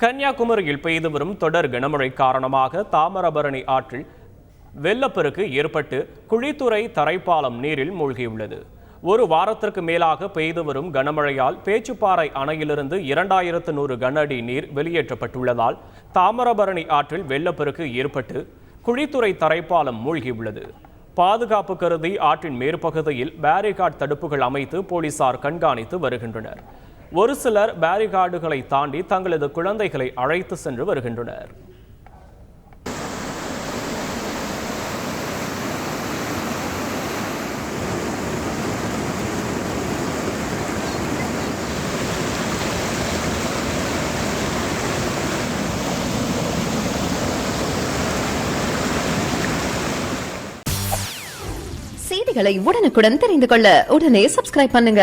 கன்னியாகுமரியில் பெய்து வரும் தொடர் கனமழை காரணமாக தாமிரபரணி ஆற்றில் வெள்ளப்பெருக்கு ஏற்பட்டு குழித்துறை தரைப்பாலம் நீரில் மூழ்கியுள்ளது. ஒரு வாரத்திற்கு மேலாக பெய்து வரும் கனமழையால் பேச்சுப்பாறை அணையிலிருந்து இரண்டாயிரத்து நூறு கன அடி நீர் வெளியேற்றப்பட்டுள்ளதால் தாமிரபரணி ஆற்றில் வெள்ளப்பெருக்கு ஏற்பட்டு குழித்துறை தரைப்பாலம் மூழ்கியுள்ளது. பாதுகாப்பு கருதி ஆற்றின் மேற்பகுதியில் பேரிகார்ட் தடுப்புகள் அமைத்து போலீசார் கண்காணித்து வருகின்றனர். ஒரு சிலர் பேரிகார்டுகளை தாண்டி தங்களது குழந்தைகளை அழைத்து சென்று வருகின்றனர். செய்திகளை உடனுக்குடன் தெரிந்து கொள்ள உடனே சப்ஸ்கிரைப் பண்ணுங்க.